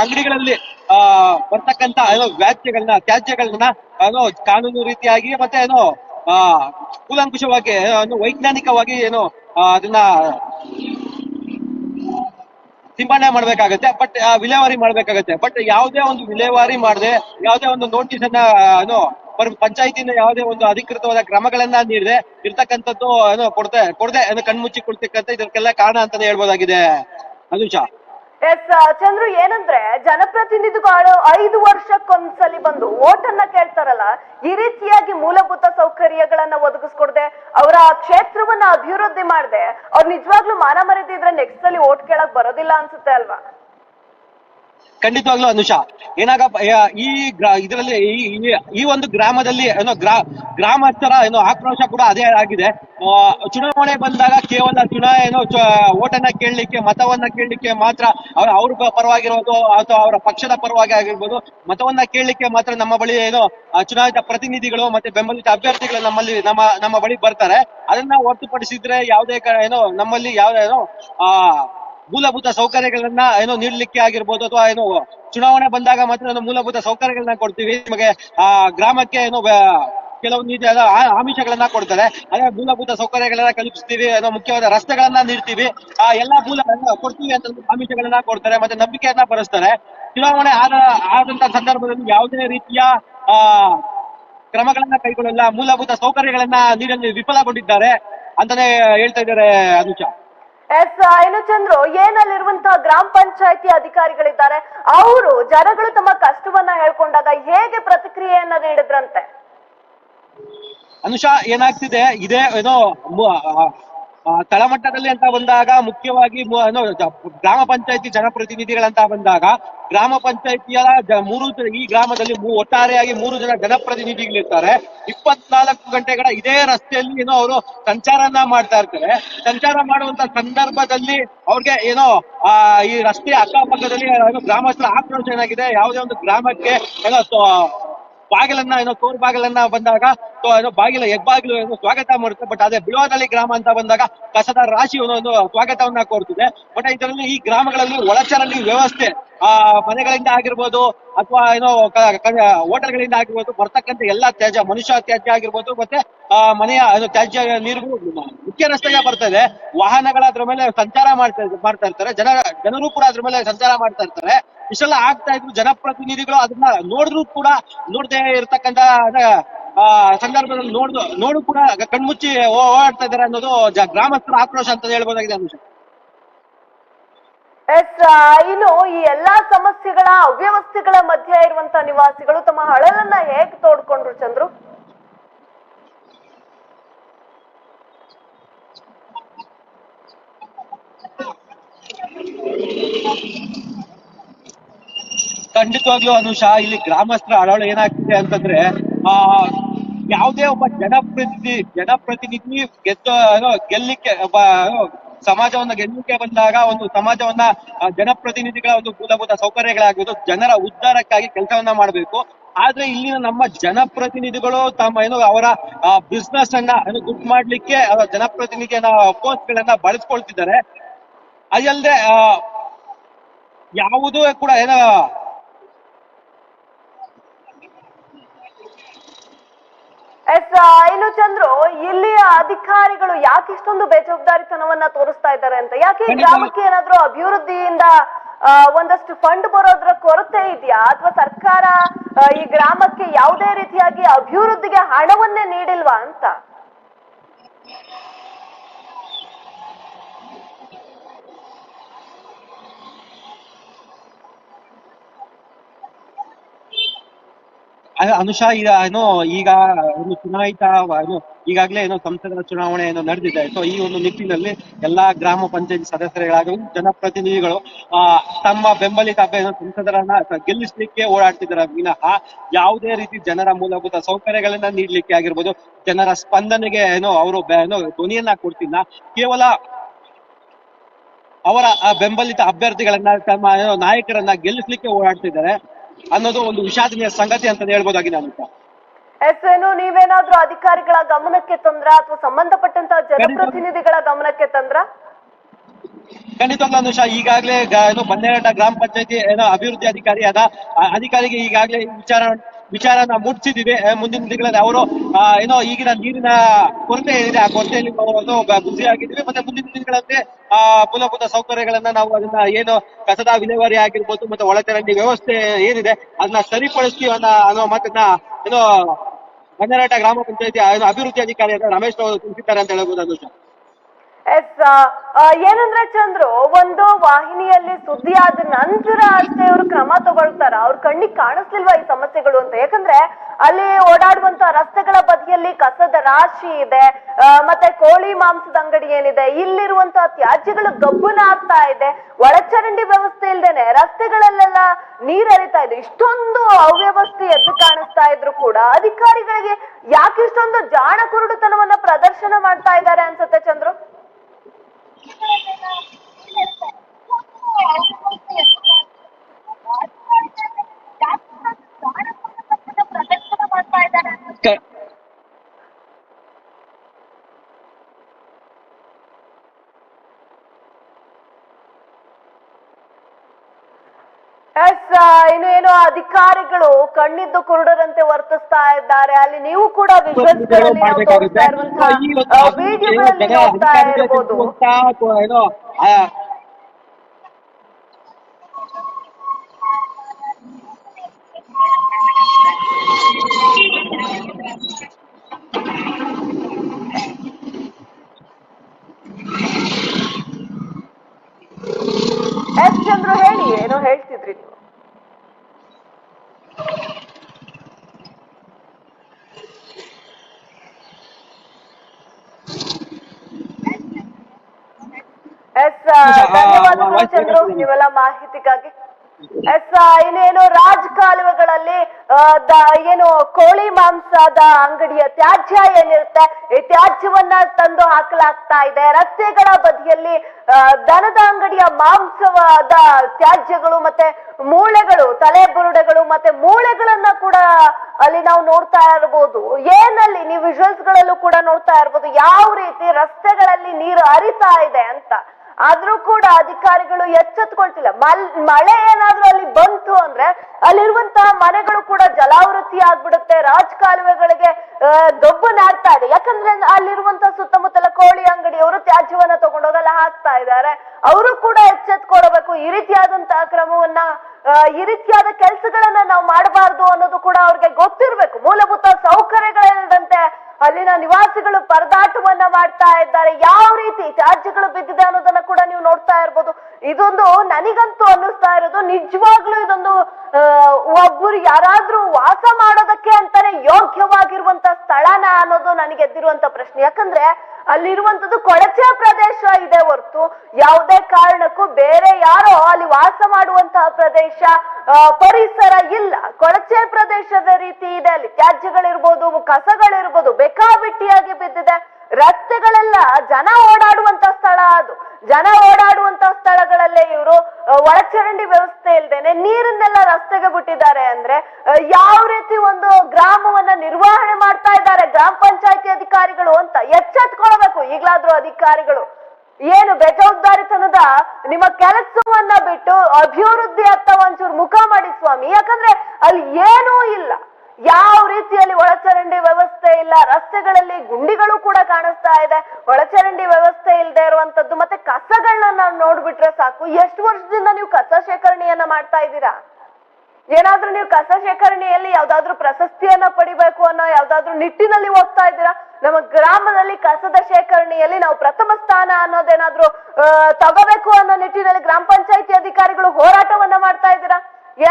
ಅಂಗಡಿಗಳಲ್ಲಿ, ಆ ಬರ್ತಕ್ಕಂತ ಏನೋ ವ್ಯಾಜ್ಯಗಳನ್ನ, ತ್ಯಾಜ್ಯಗಳನ್ನ, ಏನೋ ಕಾನೂನು ರೀತಿಯಾಗಿ ಮತ್ತೆ ಏನೋ, ಆ, ಕೂಲಂಕುಷವಾಗಿ ವೈಜ್ಞಾನಿಕವಾಗಿ ಏನು ಅದನ್ನ ಸಿಂಪಡಣೆ ಮಾಡ್ಬೇಕಾಗತ್ತೆ, ಬಟ್ ವಿಲೇವಾರಿ ಮಾಡ್ಬೇಕಾಗತ್ತೆ. ಬಟ್ ಯಾವುದೇ ಒಂದು ವಿಲೇವಾರಿ ಮಾಡದೆ, ಯಾವುದೇ ಒಂದು ನೋಟಿಸ್ ಅನ್ನ ಏನು ಪಂಚಾಯತಿಯಿಂದ ಯಾವುದೇ ಒಂದು ಅಧಿಕೃತವಾದ ಕ್ರಮಗಳನ್ನ ನೀಡದೆ ಇರ್ತಕ್ಕಂಥದ್ದು, ಏನೋ ಕೊಡ್ತೆ ಕೊಡದೆ, ಏನು ಕಣ್ಮುಚ್ಚಿ ಕೊಡ್ತಕ್ಕಂಥ ಇದಕ್ಕೆಲ್ಲ ಕಾರಣ ಅಂತಾನೆ ಹೇಳ್ಬೋದಾಗಿದೆ. ಅನುಷಾ ಎಸ್ ಚಂದ್ರು, ಏನಂದ್ರೆ ಜನಪ್ರತಿನಿಧಿಗಳು ಐದು ವರ್ಷಕ್ಕೊಂದ್ಸಲಿ ಬಂದು ಓಟನ್ನ ಕೇಳ್ತಾರಲ್ಲ, ಈ ರೀತಿಯಾಗಿ ಮೂಲಭೂತ ಸೌಕರ್ಯಗಳನ್ನ ಒದಗಿಸ್ಕೊಡ್ದೆ, ಅವರ ಕ್ಷೇತ್ರವನ್ನ ಅಭಿವೃದ್ಧಿ ಮಾಡದೆ, ಅವ್ರು ನಿಜವಾಗ್ಲೂ ಮಾನ ಮರೆದಿದ್ರೆ ನೆಕ್ಸ್ಟ್ ಅಲ್ಲಿ ವೋಟ್ ಕೇಳಕ್ ಬರೋದಿಲ್ಲ ಅನ್ಸುತ್ತೆ ಅಲ್ವಾ? ಖಂಡಿತವಾಗ್ಲೂ ಅನುಷಾ, ಏನಾಗ ಈ ಇದರಲ್ಲಿ ಈ- ಒಂದು ಗ್ರಾಮದಲ್ಲಿ, ಏನೋ ಗ್ರಾ ಗ್ರಾಮಸ್ಥರ ಏನೋ ಆಕ್ರೋಶ ಕೂಡ ಅದೇ ಆಗಿದೆ. ಚುನಾವಣೆ ಬಂದಾಗ ಕೇವಲ ಚುನಾವಣೆ ಏನೋ ಓಟನ್ನ ಕೇಳಲಿಕ್ಕೆ, ಮತವನ್ನ ಕೇಳಲಿಕ್ಕೆ ಮಾತ್ರ ಅವ್ರ ಅವ್ರ ಪರವಾಗಿರೋದು ಅಥವಾ ಅವರ ಪಕ್ಷದ ಪರವಾಗಿ ಆಗಿರ್ಬೋದು, ಮತವನ್ನ ಕೇಳಲಿಕ್ಕೆ ಮಾತ್ರ ನಮ್ಮ ಬಳಿ ಏನೋ ಚುನಾಯಿತ ಪ್ರತಿನಿಧಿಗಳು ಮತ್ತೆ ಬೆಂಬಲಿತ ಅಭ್ಯರ್ಥಿಗಳು ನಮ್ಮಲ್ಲಿ ನಮ್ಮ ನಮ್ಮ ಬಳಿ ಬರ್ತಾರೆ. ಅದನ್ನ ಹೊರತುಪಡಿಸಿದ್ರೆ ಯಾವುದೇ ಏನೋ ನಮ್ಮಲ್ಲಿ ಯಾವ್ದೇನೋ ಆ ಮೂಲಭೂತ ಸೌಕರ್ಯಗಳನ್ನ ಏನೋ ನೀಡ್ಲಿಕ್ಕೆ ಆಗಿರ್ಬೋದು ಅಥವಾ ಏನೋ ಚುನಾವಣೆ ಬಂದಾಗ ಮಾತ್ರ ಮೂಲಭೂತ ಸೌಕರ್ಯಗಳನ್ನ ಕೊಡ್ತೀವಿ. ನಿಮಗೆ, ಆ, ಗ್ರಾಮಕ್ಕೆ ಏನೋ ಕೆಲವು ಆ- ಆಮಿಷಗಳನ್ನ ಕೊಡ್ತಾರೆ. ಅದೇ ಮೂಲಭೂತ ಸೌಕರ್ಯಗಳನ್ನ ಕಲ್ಪಿಸ್ತೀವಿ, ಏನೋ ಮುಖ್ಯವಾದ ರಸ್ತೆಗಳನ್ನ ನೀಡ್ತೀವಿ. ಆ, ಎಲ್ಲಾ ಮೂಲ ಕೊಡ್ತೀವಿ ಅಂತ ಆಮಿಷಗಳನ್ನ ಕೊಡ್ತಾರೆ ಮತ್ತೆ ನಂಬಿಕೆಯನ್ನ ಬರೆಸ್ತಾರೆ ಚುನಾವಣೆ ಆದ, ಆದಂತ ಸಂದರ್ಭದಲ್ಲಿ ಯಾವುದೇ ರೀತಿಯ, ಆ, ಕ್ರಮಗಳನ್ನ ಕೈಗೊಳ್ಳಲ್ಲ, ಮೂಲಭೂತ ಸೌಕರ್ಯಗಳನ್ನ ನೀಡಲು ವಿಫಲಗೊಂಡಿದ್ದಾರೆ ಅಂತಾನೆ ಹೇಳ್ತಾ ಇದ್ದಾರೆ ಅನುಷಾ ಎಸ್ ಇನ್ನು ಚಂದ್ರು ಏನಲ್ಲಿರುವಂತಹ ಗ್ರಾಮ ಪಂಚಾಯತಿ ಅಧಿಕಾರಿಗಳಿದ್ದಾರೆ, ಅವರು ಜನಗಳು ತಮ್ಮ ಕಷ್ಟವನ್ನ ಹೇಳ್ಕೊಂಡಾಗ ಹೇಗೆ ಪ್ರತಿಕ್ರಿಯೆಯನ್ನ ನೀಡಿದ್ರಂತೆ? ಅನುಷಾ, ಏನಾಗ್ತಿದೆ? ಇದೇ, ಏನೋ ತಳಮಟ್ಟದಲ್ಲಿ ಅಂತ ಬಂದಾಗ ಮುಖ್ಯವಾಗಿ ಗ್ರಾಮ ಪಂಚಾಯತಿ ಜನಪ್ರತಿನಿಧಿಗಳಂತ ಬಂದಾಗ ಗ್ರಾಮ ಪಂಚಾಯತಿಯ ಮೂರು ಈ ಗ್ರಾಮದಲ್ಲಿ ಒಟ್ಟಾರೆಯಾಗಿ ಮೂರು ಜನ ಜನಪ್ರತಿನಿಧಿಗಳಿರ್ತಾರೆ. ಇಪ್ಪತ್ನಾಲ್ಕು ಗಂಟೆಗಳ ಇದೇ ರಸ್ತೆಯಲ್ಲಿ ಏನೋ ಅವರು ಸಂಚಾರನ ಮಾಡ್ತಾ ಇರ್ತಾರೆ. ಸಂಚಾರ ಮಾಡುವಂತ ಸಂದರ್ಭದಲ್ಲಿ ಅವ್ರಿಗೆ ಏನೋ, ಆ, ಈ ರಸ್ತೆ ಅಕ್ಕಪಕ್ಕದಲ್ಲಿ ಗ್ರಾಮಸ್ಥರ ಆಕ್ರೋಶ ಏನಾಗಿದೆ? ಯಾವುದೇ ಒಂದು ಗ್ರಾಮಕ್ಕೆ ಏನೋ ಬಾಗಿಲನ್ನ ಏನೋ ತೋರ್ ಬಾಗಿಲನ್ನ ಬಂದಾಗ ಏನೋ ಬಾಗಿಲ ಹೆಬ್ಬಾಗಿಲು ಏನೋ ಸ್ವಾಗತ ಮಾಡುತ್ತೆ. ಬಟ್ ಅದೇ ಬಿಳುವಾದಲ್ಲಿ ಗ್ರಾಮ ಅಂತ ಬಂದಾಗ ಕಸದ ರಾಶಿ ಒಂದು ಸ್ವಾಗತವನ್ನ ಕೋರ್ತಿದೆ ಬಟ್ ಇದರಲ್ಲಿ ಈ ಗ್ರಾಮಗಳಲ್ಲಿ ಒಳಚರಂಡಿ ವ್ಯವಸ್ಥೆ, ಆ, ಮನೆಗಳಿಂದ ಆಗಿರ್ಬೋದು ಅಥವಾ ಏನೋ ಹೋಟೆಲ್ಗಳಿಂದ ಆಗಿರ್ಬೋದು ಬರ್ತಕ್ಕಂಥ ಎಲ್ಲಾ ತ್ಯಾಜ್ಯ, ಮನುಷ್ಯ ತ್ಯಾಜ್ಯ ಆಗಿರ್ಬೋದು ಮತ್ತೆ, ಆ, ಮನೆಯ ತ್ಯಾಜ್ಯ ನೀರು ಮುಖ್ಯ ರಸ್ತೆಗೆ ಇದೆ. ವಾಹನಗಳ ಅದ್ರ ಮೇಲೆ ಸಂಚಾರ ಮಾಡ್ತಾ ಮಾಡ್ತಾ ಇರ್ತಾರೆ. ಜನ ಜನರು ಕೂಡ ಅದ್ರ ಮೇಲೆ ಸಂಚಾರ ಮಾಡ್ತಾ ಇರ್ತಾರೆ. ಇಷ್ಟೆಲ್ಲ ಆಗ್ತಾ ಇದ್ರು ಜನಪ್ರತಿನಿಧಿಗಳು ಅದನ್ನ ನೋಡಿದ್ರು ಕೂಡ, ನೋಡದೆ ಇರ್ತಕ್ಕಂತ ಸಂದರ್ಭದಲ್ಲಿ ನೋಡ್ದು, ನೋಡು ಕೂಡ ಕಣ್ಮುಚ್ಚಿ ಓಡಾಡ್ತಾ ಇದಾರೆ ಅನ್ನೋದು ಗ್ರಾಮಸ್ಥರ ಆಕ್ರೋಶ ಅಂತ ಹೇಳ್ಬೋದಾಗಿದೆ ಅನುಷ. ಎಸ್ ಇನ್ನು ಈ ಎಲ್ಲಾ ಸಮಸ್ಯೆಗಳ ಅವ್ಯವಸ್ಥೆಗಳ ಮಧ್ಯೆ ಇರುವಂತ ನಿವಾಸಿಗಳು ತಮ್ಮ ಹಳಲನ್ನ ಹೇಗ್ ತೋಡ್ಕೊಂಡ್ರು ಚಂದ್ರು? ಖಂಡಿತವಾಗ್ಲೂ ಅನುಷ ಇಲ್ಲಿ ಗ್ರಾಮಸ್ಥರ ಅಳವಳ ಏನಾಗ್ತಿದೆ ಅಂತಂದ್ರೆ, ಆ, ಯಾವುದೇ ಒಬ್ಬ ಜನಪ್ರತಿನಿಧಿ ಜನಪ್ರತಿನಿಧಿ ಗೆದ್ದ ಗೆಲ್ಲಿಕ್ಕೆ ಒಬ್ಬ ಸಮಾಜವನ್ನ ಗೆಲ್ಲಕ್ಕೆ ಬಂದಾಗ ಒಂದು ಸಮಾಜವನ್ನ ಜನಪ್ರತಿನಿಧಿಗಳ ಒಂದು ಮೂಲಭೂತ ಸೌಕರ್ಯಗಳಾಗಿರ್ಬೋದು, ಜನರ ಉದ್ಧಾರಕ್ಕಾಗಿ ಕೆಲಸವನ್ನ ಮಾಡಬೇಕು. ಆದ್ರೆ ಇಲ್ಲಿನ ನಮ್ಮ ಜನಪ್ರತಿನಿಧಿಗಳು ತಮ್ಮ, ಏನು ಅವರ ಬಿಸ್ನೆಸ್ ಅನ್ನ ದುಡ್ಡು ಮಾಡ್ಲಿಕ್ಕೆ, ಅವರ ಜನಪ್ರತಿನಿಧಿಯ ಪೋಸ್ಟ್ ಗಳನ್ನ ಬಳಸ್ಕೊಳ್ತಿದ್ದಾರೆ. ಅದಲ್ಲದೆ ಯಾವುದೂ ಕೂಡ, ಏನೋ ಎಸ್ ಇನ್ನು ಚಂದ್ರು ಇಲ್ಲಿಯ ಅಧಿಕಾರಿಗಳು ಯಾಕೆ ಇಷ್ಟೊಂದು ಬೇಜವಾಬ್ದಾರಿತನವನ್ನ ತೋರಿಸ್ತಾ ಇದ್ದಾರೆ ಅಂತ? ಯಾಕೆ ಗ್ರಾಮಕ್ಕೆ ಏನಾದ್ರೂ ಅಭಿವೃದ್ಧಿಯಿಂದ ಒಂದಷ್ಟು ಫಂಡ್ ಬರೋದ್ರ ಕೊರತೆ ಇದೆಯಾ? ಅಥವಾ ಸರ್ಕಾರ ಈ ಗ್ರಾಮಕ್ಕೆ ಯಾವುದೇ ರೀತಿಯಾಗಿ ಅಭಿವೃದ್ಧಿಗೆ ಹಣವನ್ನೇ ನೀಡಿಲ್ವಾ ಅಂತ? ಅನುಷಾ, ಈಗ ಏನು, ಈಗ ಒಂದು ಚುನಾಯಿತ, ಏನು, ಈಗಾಗಲೇ ಏನೋ ಸಂಸದರ ಚುನಾವಣೆ ಏನೋ ನಡೆದಿದೆ. ಸೊ ಈ ಒಂದು ನಿಟ್ಟಿನಲ್ಲಿ ಎಲ್ಲಾ ಗ್ರಾಮ ಪಂಚಾಯತ್ ಸದಸ್ಯರಾಗಲಿ ಜನಪ್ರತಿನಿಧಿಗಳು, ಆ, ತಮ್ಮ ಬೆಂಬಲಿತ ಅಭ್ಯ- ಏನೋ ಸಂಸದರನ್ನ ಗೆಲ್ಲಿಸ್ಲಿಕ್ಕೆ ಓಡಾಡ್ತಿದ್ದಾರೆ. ವಿನಃ ಯಾವುದೇ ರೀತಿ ಜನರ ಮೂಲಭೂತ ಸೌಕರ್ಯಗಳನ್ನ ನೀಡ್ಲಿಕ್ಕೆ ಆಗಿರ್ಬೋದು, ಜನರ ಸ್ಪಂದನೆಗೆ ಏನೋ ಅವರು ಏನೋ ಧ್ವನಿಯನ್ನ ಕೊಡ್ತಿಲ್ಲ, ಕೇವಲ ಅವರ ಬೆಂಬಲಿತ ಅಭ್ಯರ್ಥಿಗಳನ್ನ, ತಮ್ಮ ನಾಯಕರನ್ನ ಗೆಲ್ಲಿಸ್ಲಿಕ್ಕೆ ಓಡಾಡ್ತಿದ್ದಾರೆ. ಅನ್ನೋದು ಒಂದು ವಿಷಾದನೀಯ ಸಂಗತಿ ಅಂತ ಹೇಳ್ಬೋದಾಗಿದೆ ಅನಿತಾ ಎಸ್ ಏನು ನೀವೇನಾದ್ರೂ ಅಧಿಕಾರಿಗಳ ಗಮನಕ್ಕೆ ತಂದ್ರ ಅಥವಾ ಸಂಬಂಧಪಟ್ಟಂತ ಜನಪ್ರತಿನಿಧಿಗಳ ಗಮನಕ್ಕೆ ತಂದ್ರ? ಒಂದು ಅನುಷ ಈಗಾಗಲೇ ಏನು ಬನ್ನೇರಟ್ಟ ಗ್ರಾಮ ಪಂಚಾಯತಿ ಏನೋ ಅಭಿವೃದ್ಧಿ ಅಧಿಕಾರಿ ಅದ. ಅಧಿಕಾರಿಗೆ ಈಗಾಗಲೇ ವಿಚಾರ ವಿಚಾರನ ಮುಟ್ಸಿದಿದೆ. ಮುಂದಿನ ದಿನಗಳಲ್ಲಿ ಅವರು ಏನೋ ಈಗಿನ ನೀರಿನ ಕೊರತೆ ಏನಿದೆ, ಆ ಕೊರತೆಯಲ್ಲಿ ನಾವು ಆಗಿದ್ದೀವಿ. ಮತ್ತೆ ಮುಂದಿನ ದಿನಗಳಲ್ಲಿ, ಆ, ಮೂಲಭೂತ ಸೌಕರ್ಯಗಳನ್ನ ನಾವು ಅದನ್ನ ಏನು ಕಸದ ವಿಲೇವಾರಿ ಆಗಿರ್ಬೋದು, ಮತ್ತೆ ಒಳಚರಂಡಿ ವ್ಯವಸ್ಥೆ ಏನಿದೆ, ಅದನ್ನ ಸರಿಪಡಿಸ್ತೀವಿ ಅನ್ನೋ ಅನ್ನೋ ಮಾತನ್ನ ಏನೋ ಬನ್ನೇರಘಟ್ಟ ಗ್ರಾಮ ಪಂಚಾಯತಿ ಅಭಿವೃದ್ಧಿ ಅಧಿಕಾರಿ ರಮೇಶ್ ಅವರು ತಿಳಿಸಿದ್ದಾರೆ ಅಂತ ಹೇಳ್ಬೋದು ಅನುಷ ಎಸ್ ಏನಂದ್ರೆ ಚಂದ್ರು, ಒಂದು ವಾಹಿನಿಯಲ್ಲಿ ಸುದ್ದಿ ಆದ ನಂತರ ಅಷ್ಟೇ ಅವರು ಕ್ರಮ ತಗೊಳ್ತಾರ. ಅವ್ರ ಕಣ್ಣಿಗೆ ಕಾಣಿಸ್ಲಿಲ್ವಾ ಈ ಸಮಸ್ಯೆಗಳು ಅಂತ? ಯಾಕಂದ್ರೆ ಅಲ್ಲಿ ಓಡಾಡುವಂತ ರಸ್ತೆಗಳ ಬದಿಯಲ್ಲಿ ಕಸದ ರಾಶಿ ಇದೆ ಮತ್ತೆ ಕೋಳಿ ಮಾಂಸದ ಅಂಗಡಿ ಏನಿದೆ, ಇಲ್ಲಿರುವಂತ ತ್ಯಾಜ್ಯಗಳು ಗಬ್ಬುನ ಆಗ್ತಾ ಇದೆ. ಒಳಚರಂಡಿ ವ್ಯವಸ್ಥೆ ಇಲ್ದೇನೆ ರಸ್ತೆಗಳಲ್ಲೆಲ್ಲ ನೀರ್ ಹರಿತಾ ಇದೆ. ಇಷ್ಟೊಂದು ಅವ್ಯವಸ್ಥೆ ಎದ್ದು ಕಾಣಿಸ್ತಾ ಇದ್ರು ಕೂಡ ಅಧಿಕಾರಿಗಳಿಗೆ ಯಾಕೆ ಇಷ್ಟೊಂದು ಜಾಣ ಕುರುಡುತನವನ್ನ ಪ್ರದರ್ಶನ ಮಾಡ್ತಾ ಇದ್ದಾರೆ ಅನ್ಸುತ್ತೆ ಚಂದ್ರು? ಕ- ಎಸ್ ಇನ್ನು ಏನು ಅಧಿಕಾರಿಗಳು ಕಣ್ಣಿದ್ದು ಕುರುಡರಂತೆ ವರ್ತಿಸ್ತಾ ಇದ್ದಾರೆ. ಅಲ್ಲಿ ನೀವು ಕೂಡ ಎಷ್ಟು ಎಸ್ ಚಂದ್ರು ಹೇಳಿ ಏನೋ ಹೇಳ್ತಿದ್ರಿ ನೀವು ಎಸ್ ಧನ್ಯವಾದಗಳು ಚಂದ್ರು. ನೀವೆಲ್ಲ ಮಾಹಿತಿಗಾಗಿ. ಎಸ್ ಇನ್ನೇನು ರಾಜ್ ಕಾಲುವೆಗಳಲ್ಲಿ ಏನು ಕೋಳಿ ಮಾಂಸದ ಅಂಗಡಿಯ ತ್ಯಾಜ್ಯ ಏನಿರುತ್ತೆ ಈ ತ್ಯಾಜ್ಯವನ್ನ ತಂದು ಹಾಕಲಾಗ್ತಾ ಇದೆ. ರಸ್ತೆಗಳ ಬದಿಯಲ್ಲಿ ದನದ ಅಂಗಡಿಯ ಮಾಂಸವಾದ ತ್ಯಾಜ್ಯಗಳು ಮತ್ತೆ ಮೂಳೆಗಳು ತಲೆ ಬುರುಡೆಗಳು ಮತ್ತೆ ಮೂಳೆಗಳನ್ನ ಕೂಡ ಅಲ್ಲಿ ನಾವು ನೋಡ್ತಾ ಇರ್ಬೋದು. ಏನಲ್ಲಿ ನೀವು ವಿಜುವಲ್ಸ್ ಗಳಲ್ಲೂ ಕೂಡ ನೋಡ್ತಾ ಇರ್ಬೋದು. ಯಾವ ರೀತಿ ರಸ್ತೆಗಳಲ್ಲಿ ನೀರು ಹರಿತಾ ಇದೆ ಅಂತ. ಆದ್ರೂ ಕೂಡ ಅಧಿಕಾರಿಗಳು ಎಚ್ಚೆತ್ಕೊಳ್ತಿಲ್ಲ. ಮಲ್ ಮಳೆ ಏನಾದ್ರೂ ಅಲ್ಲಿ ಬಂತು ಅಂದ್ರೆ ಅಲ್ಲಿರುವಂತಹ ಮನೆಗಳು ಕೂಡ ಜಲಾವೃತಿ ಆಗ್ಬಿಡುತ್ತೆ. ರಾಜ್ ಕಾಲುವೆಗಳಿಗೆ ಆ, ದೊಬ್ಬು ನಾಡ್ತಾ ಇದೆ. ಯಾಕಂದ್ರೆ ಅಲ್ಲಿರುವಂತಹ ಸುತ್ತಮುತ್ತಲ ಕೋಳಿ ಅಂಗಡಿಯವರು ತ್ಯಾಜ್ಯವನ್ನ ತಗೊಂಡೋಗಲ್ಲ ಹಾಕ್ತಾ ಇದ್ದಾರೆ. ಅವರು ಕೂಡ ಎಚ್ಚೆತ್ಕೊಳ್ಬೇಕು. ಈ ರೀತಿಯಾದಂತಹ ಕ್ರಮವನ್ನ ಈ ರೀತಿಯಾದ ಕೆಲಸಗಳನ್ನ ನಾವು ಮಾಡಬಾರ್ದು ಅನ್ನೋದು ಕೂಡ ಅವ್ರಿಗೆ ಗೊತ್ತಿರ್ಬೇಕು. ಮೂಲಭೂತ ಸೌಕರ್ಯಗಳಿಲ್ಲದಂತೆ ಅಲ್ಲಿನ ನಿವಾಸಿಗಳು ಪರದಾಟವನ್ನ ಮಾಡ್ತಾ ಇದ್ದಾರೆ. ಯಾವ ರೀತಿ ತ್ಯಾಜ್ಯಗಳು ಬಿದ್ದಿದೆ ಅನ್ನೋದನ್ನ ಕೂಡ ನೀವು ನೋಡ್ತಾ ಇರ್ಬೋದು. ಇದೊಂದು ನನಗಂತೂ ಅನ್ನಿಸ್ತಾ ಇರೋದು, ನಿಜವಾಗ್ಲೂ ಇದೊಂದು ಒಬ್ಬರು ಯಾರಾದ್ರೂ ವಾಸ ಮಾಡೋದಕ್ಕೆ ಅಂತಾನೆ ಯೋಗ್ಯವಾಗಿರುವಂತ ಸ್ಥಳನ ಅನ್ನೋದು ನನಗೆ ಎದ್ದಿರುವಂತ ಪ್ರಶ್ನೆ. ಯಾಕಂದ್ರೆ ಅಲ್ಲಿರುವಂತದ್ದು ಕೊಳಚೆ ಪ್ರದೇಶ ಇದೆ ಹೊರತು, ಯಾವುದೇ ಕಾರಣಕ್ಕೂ ಬೇರೆ ಯಾರೋ ಅಲ್ಲಿ ವಾಸ ಮಾಡುವಂತಹ ಪ್ರದೇಶ ಪರಿಸರ ಇಲ್ಲ. ಕೊಳಚೆ ಪ್ರದೇಶದ ರೀತಿ ಇದೆ. ಅಲ್ಲಿ ತ್ಯಾಜ್ಯಗಳಿರ್ಬೋದು, ಕಸಗಳಿರ್ಬೋದು, ಬೇಕಾಬಿಟ್ಟಿಯಾಗಿ ಬಿದ್ದಿದೆ. ರಸ್ತೆಗಳೆಲ್ಲ ಜನ ಓಡಾಡುವಂತ ಸ್ಥಳ ಅದು. ಜನ ಓಡಾಡುವಂತ ಸ್ಥಳಗಳಲ್ಲೇ ಇವರು ಒಳಚರಂಡಿ ವ್ಯವಸ್ಥೆ ಇಲ್ದೇನೆ ನೀರನ್ನೆಲ್ಲ ರಸ್ತೆಗೆ ಬಿಟ್ಟಿದ್ದಾರೆ ಅಂದ್ರೆ ಯಾವ ರೀತಿ ಒಂದು ಗ್ರಾಮವನ್ನ ನಿರ್ವಹಣೆ ಮಾಡ್ತಾ ಇದ್ದಾರೆ ಗ್ರಾಮ ಪಂಚಾಯತಿ ಅಧಿಕಾರಿಗಳು ಅಂತ ಎಚ್ಚೆತ್ಕೊಳ್ಬೇಕು ಈಗ್ಲಾದ್ರೂ ಅಧಿಕಾರಿಗಳು. ಏನು ಬೇಜವಾಬ್ದಾರಿತನದ ನಿಮ್ಮ ಕೆಲಸವನ್ನ ಬಿಟ್ಟು ಅಭಿವೃದ್ಧಿ ಅತ್ತ ಒಂಚೂರು ಮುಖ ಮಾಡಿ ಸ್ವಾಮಿ. ಯಾಕಂದ್ರೆ ಅಲ್ಲಿ ಏನೂ ಇಲ್ಲ. ಯಾವ ರೀತಿಯಲ್ಲಿ ಒಳಚರಂಡಿ ವ್ಯವಸ್ಥೆ ಇಲ್ಲ, ರಸ್ತೆಗಳಲ್ಲಿ ಗುಂಡಿಗಳು ಕೂಡ ಕಾಣಿಸ್ತಾ ಇದೆ. ಒಳಚರಂಡಿ ವ್ಯವಸ್ಥೆ ಇಲ್ಲದೆ ಇರುವಂತದ್ದು ಮತ್ತೆ ಕಸಗಳನ್ನ ನಾವು ನೋಡ್ಬಿಟ್ರೆ ಸಾಕು. ಎಷ್ಟು ವರ್ಷದಿಂದ ನೀವು ಕಸ ಶೇಖರಣೆಯನ್ನ ಮಾಡ್ತಾ ಇದ್ದೀರಾ? ಏನಾದ್ರೂ ನೀವು ಕಸ ಶೇಖರಣೆಯಲ್ಲಿ ಯಾವ್ದಾದ್ರು ಪ್ರಶಸ್ತಿಯನ್ನ ಪಡಿಬೇಕು ಅನ್ನೋ ಯಾವ್ದಾದ್ರು ನಿಟ್ಟಿನಲ್ಲಿ ಹೋಗ್ತಾ ಇದ್ದೀರಾ? ನಮ್ಮ ಗ್ರಾಮದಲ್ಲಿ ಕಸದ ಶೇಖರಣೆಯಲ್ಲಿ ನಾವು ಪ್ರಥಮ ಸ್ಥಾನ ಅನ್ನೋದೇನಾದ್ರೂ ತಗೋಬೇಕು ಅನ್ನೋ ನಿಟ್ಟಿನಲ್ಲಿ ಗ್ರಾಮ ಪಂಚಾಯತಿ ಅಧಿಕಾರಿಗಳು ಹೋರಾಟವನ್ನ ಮಾಡ್ತಾ ಇದ್ದೀರಾ?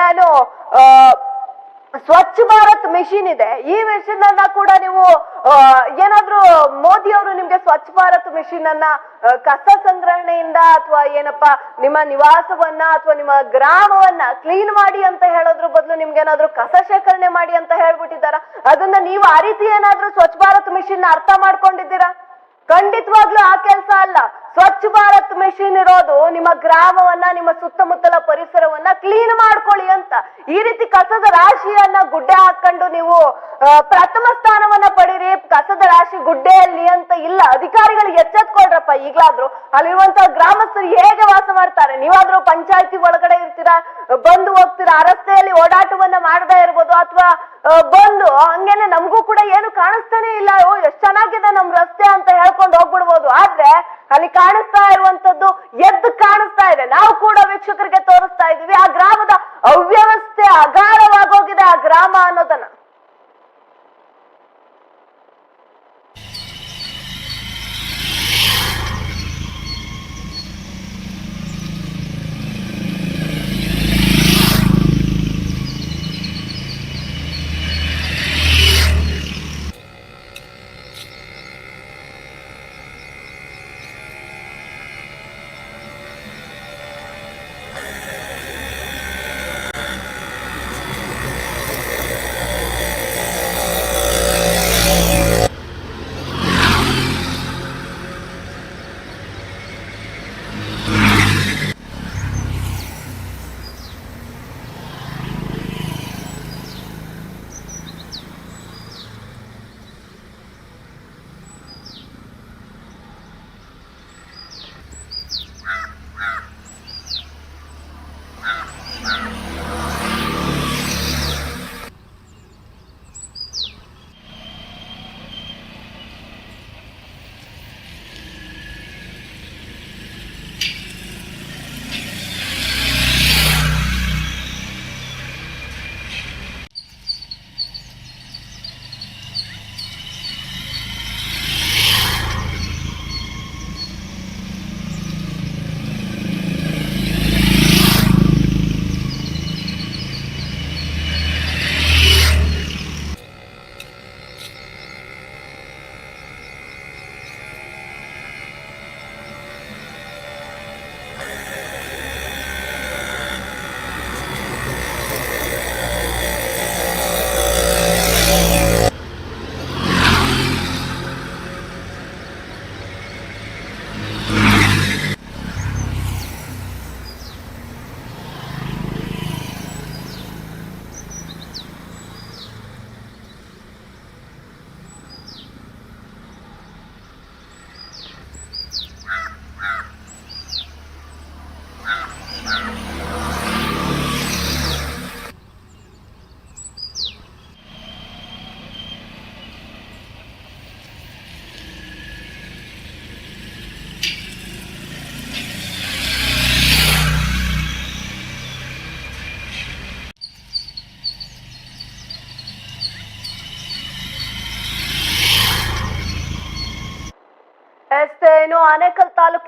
ಏನು ಸ್ವಚ್ಛ ಭಾರತ್ ಮಿಷಿನ್ ಇದೆ. ಈ ಮಿಷಿನ್ ಅನ್ನ ಕೂಡ ನೀವು ಏನಾದರೂ ಮೋದಿ ಅವರು ನಿಮ್ಗೆ ಸ್ವಚ್ಛ ಭಾರತ್ ಮಿಷಿನ್ ಅನ್ನ ಕಸ ಸಂಗ್ರಹಣೆಯಿಂದ ಅಥವಾ ಏನಪ್ಪಾ, ನಿಮ್ಮ ನಿವಾಸವನ್ನ ಅಥವಾ ನಿಮ್ಮ ಗ್ರಾಮವನ್ನ ಕ್ಲೀನ್ ಮಾಡಿ ಅಂತ ಹೇಳೋದ್ರ ಬದಲು ನಿಮ್ಗೆ ಏನಾದ್ರು ಕಸ ಶೇಖರಣೆ ಮಾಡಿ ಅಂತ ಹೇಳ್ಬಿಟ್ಟಿದಾರ ಅದನ್ನ ನೀವು ಆ ರೀತಿ ಏನಾದ್ರೂ ಸ್ವಚ್ಛ ಭಾರತ್ ಮಿಷಿನ್ ಅರ್ಥ ಮಾಡ್ಕೊಂಡಿದ್ದೀರಾ? ಖಂಡಿತವಾಗ್ಲೂ ಆ ಕೆಲಸ ಅಲ್ಲ. ಸ್ವಚ್ಛ ಭಾರತ್ ಮಿಷನ್ ಇರೋದು ನಿಮ್ಮ ಗ್ರಾಮವನ್ನ, ನಿಮ್ಮ ಸುತ್ತಮುತ್ತಲ ಪರಿಸರವನ್ನ ಕ್ಲೀನ್ ಮಾಡ್ಕೊಳ್ಳಿ ಅಂತ. ಈ ರೀತಿ ಕಸದ ರಾಶಿಯನ್ನ ಗುಡ್ಡೆ ಹಾಕೊಂಡು ನೀವು ಪ್ರಥಮ ಸ್ಥಾನವನ್ನ ಪಡೀರಿ. ಕಸದ ರಾಶಿ ಗುಡ್ಡೆಯಲ್ಲಿ ಅಂತ ಇಲ್ಲ. ಅಧಿಕಾರಿಗಳು ಎಚ್ಚೆತ್ಕೊಳ್ರಪ್ಪ. ಈಗ್ಲಾದ್ರೂ ಅಲ್ಲಿರುವಂತಹ ಗ್ರಾಮಸ್ಥರು ಹೇಗೆ ವಾಸ ಮಾಡ್ತಾರೆ? ನೀವಾದ್ರೂ ಪಂಚಾಯತಿ ಒಳಗಡೆ ಇರ್ತೀರಾ? ಬಂದು ಹೋಗ್ತೀರಾ? ರಸ್ತೆಯಲ್ಲಿ ಓಡಾಟವನ್ನ ಮಾಡದೇ ಇರ್ಬೋದು ಅಥವಾ ಬಂದು ಹಂಗೇನೆ ನಮಗೂ ಕೂಡ ಏನು ಕಾಣಿಸ್ತಾನೆ ಇಲ್ಲ. ಓ ಎಷ್ಟು ಚೆನ್ನಾಗಿದೆ ನಮ್ ರಸ್ತೆ ಅಂತ ಹೇಳ್ಕೊಂಡು ಹೋಗ್ಬಿಡ್ಬೋದು. ಆದ್ರೆ ಅಲ್ಲಿ ಕಾಣಿಸ್ತಾ ಇರುವಂತದ್ದು ಎದ್ದು ಕಾಣಿಸ್ತಾ ಇದೆ. ನಾವು ಕೂಡ ವೀಕ್ಷಕರಿಗೆ ತೋರಿಸ್ತಾ ಇದೀವಿ ಆ ಗ್ರಾಮದ ಅವ್ಯವಸ್ಥೆ ಅಗಾರವಾಗೋಗಿದೆ ಆ ಗ್ರಾಮ ಅನ್ನೋದನ್ನ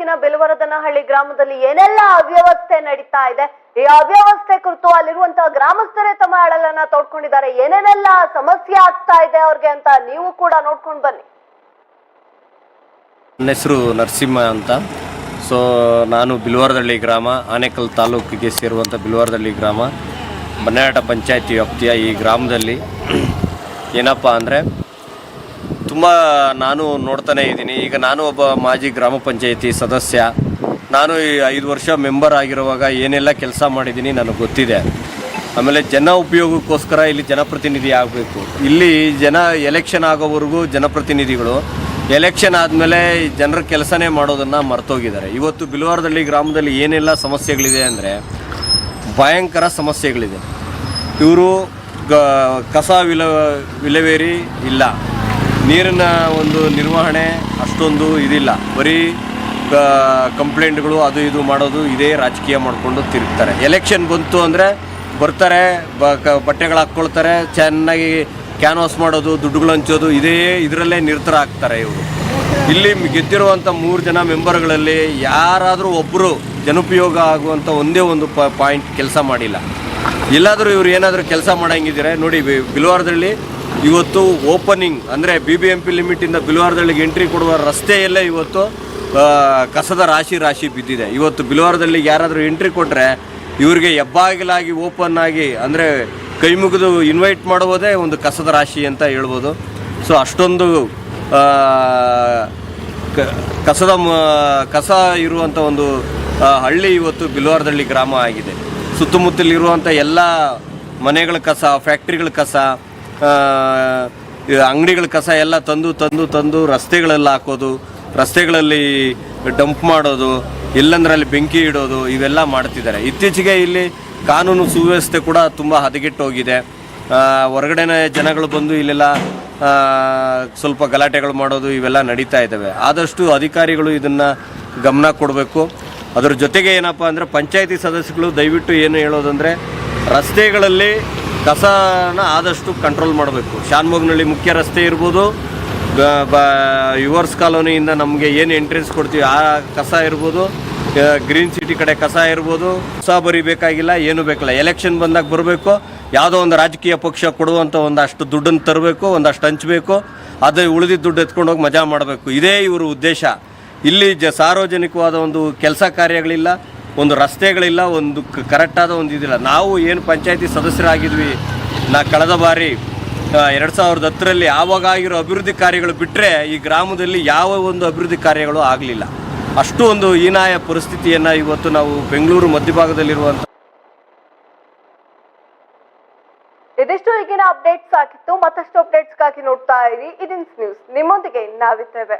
ತಾಲೂಕಿನ ಬೆಲವರದನಹಳ್ಳಿ ಗ್ರಾಮದಲ್ಲಿ ಏನೆಲ್ಲ ಅವ್ಯವಸ್ಥೆ ನಡೀತಾ ಇದೆ? ಈ ಅವ್ಯವಸ್ಥೆ ಕುರಿತು ಅಲ್ಲಿರುವಂತಹ ಗ್ರಾಮಸ್ಥರೇ ತಮ್ಮ ಅಳಲನ್ನ ತೋಡ್ಕೊಂಡಿದ್ದಾರೆ. ಏನೇನೆಲ್ಲ ಸಮಸ್ಯೆ ಆಗ್ತಾ ಇದೆ ಅವ್ರಿಗೆ ಅಂತ ನೀವು ಕೂಡ ನೋಡ್ಕೊಂಡು ಬನ್ನಿ. ನನ್ನ ಹೆಸರು ನರಸಿಂಹ ಅಂತ. ಸೊ ನಾನು ಬಿಲ್ವಾರದಳ್ಳಿ ಗ್ರಾಮ, ಆನೇಕಲ್ ತಾಲೂಕಿಗೆ ಸೇರುವಂಥ ಬಿಲ್ವಾರದಳ್ಳಿ ಗ್ರಾಮ. ಬನ್ನಾಟ ಪಂಚಾಯತಿ ವ್ಯಾಪ್ತಿಯ ಈ ಗ್ರಾಮದಲ್ಲಿ ಏನಪ್ಪ ಅಂದರೆ ತುಂಬ ನಾನು ನೋಡ್ತಾನೆ ಇದ್ದೀನಿ. ಈಗ ನಾನು ಒಬ್ಬ ಮಾಜಿ ಗ್ರಾಮ ಪಂಚಾಯಿತಿ ಸದಸ್ಯ. ನಾನು ಈ ಐದು ವರ್ಷ ಮೆಂಬರ್ ಆಗಿರುವಾಗ ಏನೆಲ್ಲ ಕೆಲಸ ಮಾಡಿದ್ದೀನಿ ನನಗೆ ಗೊತ್ತಿದೆ. ಆಮೇಲೆ ಜನ ಉಪಯೋಗಕ್ಕೋಸ್ಕರ ಇಲ್ಲಿ ಜನಪ್ರತಿನಿಧಿ ಆಗಬೇಕು. ಇಲ್ಲಿ ಜನ ಎಲೆಕ್ಷನ್ ಆಗೋವರೆಗೂ ಜನಪ್ರತಿನಿಧಿಗಳು. ಎಲೆಕ್ಷನ್ ಆದಮೇಲೆ ಜನರ ಕೆಲಸನೇ ಮಾಡೋದನ್ನು ಮರ್ತೋಗಿದ್ದಾರೆ. ಇವತ್ತು ಬಿಲ್ವಾರದಲ್ಲಿ, ಗ್ರಾಮದಲ್ಲಿ ಏನೆಲ್ಲ ಸಮಸ್ಯೆಗಳಿದೆ ಅಂದರೆ ಭಯಂಕರ ಸಮಸ್ಯೆಗಳಿದೆ. ಇವರು ಗ, ಕಸ ವಿಲ, ವಿಲೇವೇರಿ ಇಲ್ಲ. ನೀರಿನ ಒಂದು ನಿರ್ವಹಣೆ ಅಷ್ಟೊಂದು ಇದಿಲ್ಲ. ಬರೀ ಕಂಪ್ಲೇಂಟ್ಗಳು ಅದು ಇದು ಮಾಡೋದು ಇದೇ ರಾಜಕೀಯ ಮಾಡಿಕೊಂಡು ತಿರುಗ್ತಾರೆ. ಎಲೆಕ್ಷನ್ ಬಂತು ಅಂದರೆ ಬರ್ತಾರೆ, ಬ, ಕ, ಬಟ್ಟೆಗಳು ಹಾಕ್ಕೊಳ್ತಾರೆ, ಚೆನ್ನಾಗಿ ಕ್ಯಾನ್ವಾಸ್ ಮಾಡೋದು, ದುಡ್ಡುಗಳು ಹಂಚೋದು, ಇದೇ ಇದರಲ್ಲೇ ನಿರತರ ಆಗ್ತಾರೆ ಇವರು. ಇಲ್ಲಿ ಗೆದ್ದಿರುವಂಥ ಮೂರು ಜನ ಮೆಂಬರ್ಗಳಲ್ಲಿ ಯಾರಾದರೂ ಒಬ್ಬರು ಜನೋಪಯೋಗ ಆಗುವಂಥ ಒಂದೇ ಒಂದು ಪಾಯಿಂಟ್ ಕೆಲಸ ಮಾಡಿಲ್ಲ. ಎಲ್ಲಾದರೂ ಇವ್ರು ಏನಾದರೂ ಕೆಲಸ ಮಾಡಂಗಿದ್ರೆ ನೋಡಿ ಬಿಲ್ವಾರದಲ್ಲಿ ಇವತ್ತು ಓಪನಿಂಗ್, ಅಂದರೆ ಬಿ ಬಿ ಎಂ ಪಿ ಲಿಮಿಟಿಂದ ಬಿಲ್ವಾರದಳ್ಳಿಗೆ ಎಂಟ್ರಿ ಕೊಡುವ ರಸ್ತೆಯಲ್ಲೇ ಇವತ್ತು ಕಸದ ರಾಶಿ ರಾಶಿ ಬಿದ್ದಿದೆ. ಇವತ್ತು ಬಿಲ್ವಾರದಳ್ಳಿಗೆ ಯಾರಾದರೂ ಎಂಟ್ರಿ ಕೊಟ್ಟರೆ ಇವರಿಗೆ ಹೆಬ್ಬಾಗಿಲಾಗಿ ಓಪನ್ ಆಗಿ, ಅಂದರೆ ಕೈ ಮುಗಿದು ಇನ್ವೈಟ್ ಮಾಡುವುದೇ ಒಂದು ಕಸದ ರಾಶಿ ಅಂತ ಹೇಳ್ಬೋದು. ಸೊ ಅಷ್ಟೊಂದು ಕಸದ ಕಸ ಇರುವಂಥ ಒಂದು ಹಳ್ಳಿ ಇವತ್ತು ಬಿಲ್ವಾರದಳ್ಳಿ ಗ್ರಾಮ ಆಗಿದೆ. ಸುತ್ತಮುತ್ತಲಿರುವಂಥ ಎಲ್ಲ ಮನೆಗಳ ಕಸ ಫ್ಯಾಕ್ಟ್ರಿಗಳ ಕಸ ಅಂಗಡಿಗಳ ಕಸ ಎಲ್ಲ ತಂದು ತಂದು ತಂದು ರಸ್ತೆಗಳೆಲ್ಲ ಹಾಕೋದು, ರಸ್ತೆಗಳಲ್ಲಿ ಡಂಪ್ ಮಾಡೋದು ಇಲ್ಲಂದ್ರೆ ಎಲ್ಲಂದ್ರಲ್ಲಿ ಬೆಂಕಿ ಇಡೋದು, ಇವೆಲ್ಲ ಮಾಡ್ತಿದ್ದಾರೆ. ಇತ್ತೀಚೆಗೆ ಇಲ್ಲಿ ಕಾನೂನು ಸುವ್ಯವಸ್ಥೆ ಕೂಡ ತುಂಬ ಹದಗೆಟ್ಟೋಗಿದೆ. ಹೊರಗಡೆನೇ ಜನಗಳು ಬಂದು ಇಲ್ಲೆಲ್ಲ ಸ್ವಲ್ಪ ಗಲಾಟೆಗಳು ಮಾಡೋದು ಇವೆಲ್ಲ ನಡೀತಾ ಇದ್ದಾವೆ. ಆದಷ್ಟು ಅಧಿಕಾರಿಗಳು ಇದನ್ನು ಗಮನ ಕೊಡಬೇಕು. ಅದರ ಜೊತೆಗೆ ಏನಪ್ಪ ಅಂದರೆ ಪಂಚಾಯಿತಿ ಸದಸ್ಯಗಳು ದಯವಿಟ್ಟು ಏನು ಹೇಳೋದಂದರೆ, ರಸ್ತೆಗಳಲ್ಲಿ ಕಸನ ಆದಷ್ಟು ಕಂಟ್ರೋಲ್ ಮಾಡಬೇಕು. ಶಾನ್ಮೋಗ್ನಳ್ಳಿ ಮುಖ್ಯ ರಸ್ತೆ ಇರ್ಬೋದು. ಬ- ಯುವರ್ಸ್ ಕಾಲೋನಿಯಿಂದ ನಮಗೆ ಏನು ಎಂಟ್ರೆನ್ಸ್ ಕೊಡ್ತೀವಿ, ಆ ಕಸ ಇರ್ಬೋದು. ಗ್ರೀನ್ ಸಿಟಿ ಕಡೆ ಕಸ ಇರ್ಬೋದು. ಕಸ ಬರಿಬೇಕಾಗಿಲ್ಲ, ಏನು ಬೇಕಿಲ್ಲ. ಎಲೆಕ್ಷನ್ ಬಂದಾಗ ಬರಬೇಕು. ಯಾವುದೋ ಒಂದು ರಾಜಕೀಯ ಪಕ್ಷ ಕೊಡುವಂಥ ಒಂದಷ್ಟು ದುಡ್ಡನ್ನು ತರಬೇಕು, ಒಂದಷ್ಟು ಹಂಚಬೇಕು. ಅದೇ ಉಳಿದಿದ್ದ ದುಡ್ಡು ಎತ್ಕೊಂಡು ಹೋಗಿ ಮಜಾ ಮಾಡಬೇಕು. ಇದೇ ಇವರು ಉದ್ದೇಶ. ಇಲ್ಲಿ ಜ, ಸಾರ್ವಜನಿಕವಾದ ಒಂದು ಕೆಲಸ ಕಾರ್ಯಗಳಿಲ್ಲ. ಒಂದು ರಸ್ತೆಗಳಿಲ್ಲ, ಒಂದು ಕರೆಕ್ಟಾದ ಒಂದು ಇದಿಲ್ಲ. ನಾವು ಏನು ಪಂಚಾಯತಿ ಸದಸ್ಯರಾಗಿದ್ವಿ, ನಾ ಕಳೆದ ಬಾರಿ ಎರಡು ಸಾವಿರದ ಹತ್ತರಲ್ಲಿ ಆವಾಗ ಅಭಿವೃದ್ಧಿ ಕಾರ್ಯಗಳು ಬಿಟ್ಟರೆ ಈ ಗ್ರಾಮದಲ್ಲಿ ಯಾವ ಒಂದು ಅಭಿವೃದ್ಧಿ ಕಾರ್ಯಗಳು ಆಗಲಿಲ್ಲ. ಅಷ್ಟು ಒಂದು ಹೀನಾಯ ಪರಿಸ್ಥಿತಿಯನ್ನು ಇವತ್ತು ನಾವು ಬೆಂಗಳೂರು ಮಧ್ಯಭಾಗದಲ್ಲಿರುವಂಥ ಇದಿಷ್ಟು ಈಗಿನ ಅಪ್ಡೇಟ್ಸ್ ಆಗಿತ್ತು. ಮತ್ತಷ್ಟು ಅಪ್ಡೇಟ್ಸ್ಗಾಗಿ ನೋಡ್ತಾ ಇರಿ. ಇದಿನ್ಸ್ ನ್ಯೂಸ್. ನಿಮ್ಮೊಂದಿಗೆ ನಾವಿದ್ದೇವೆ.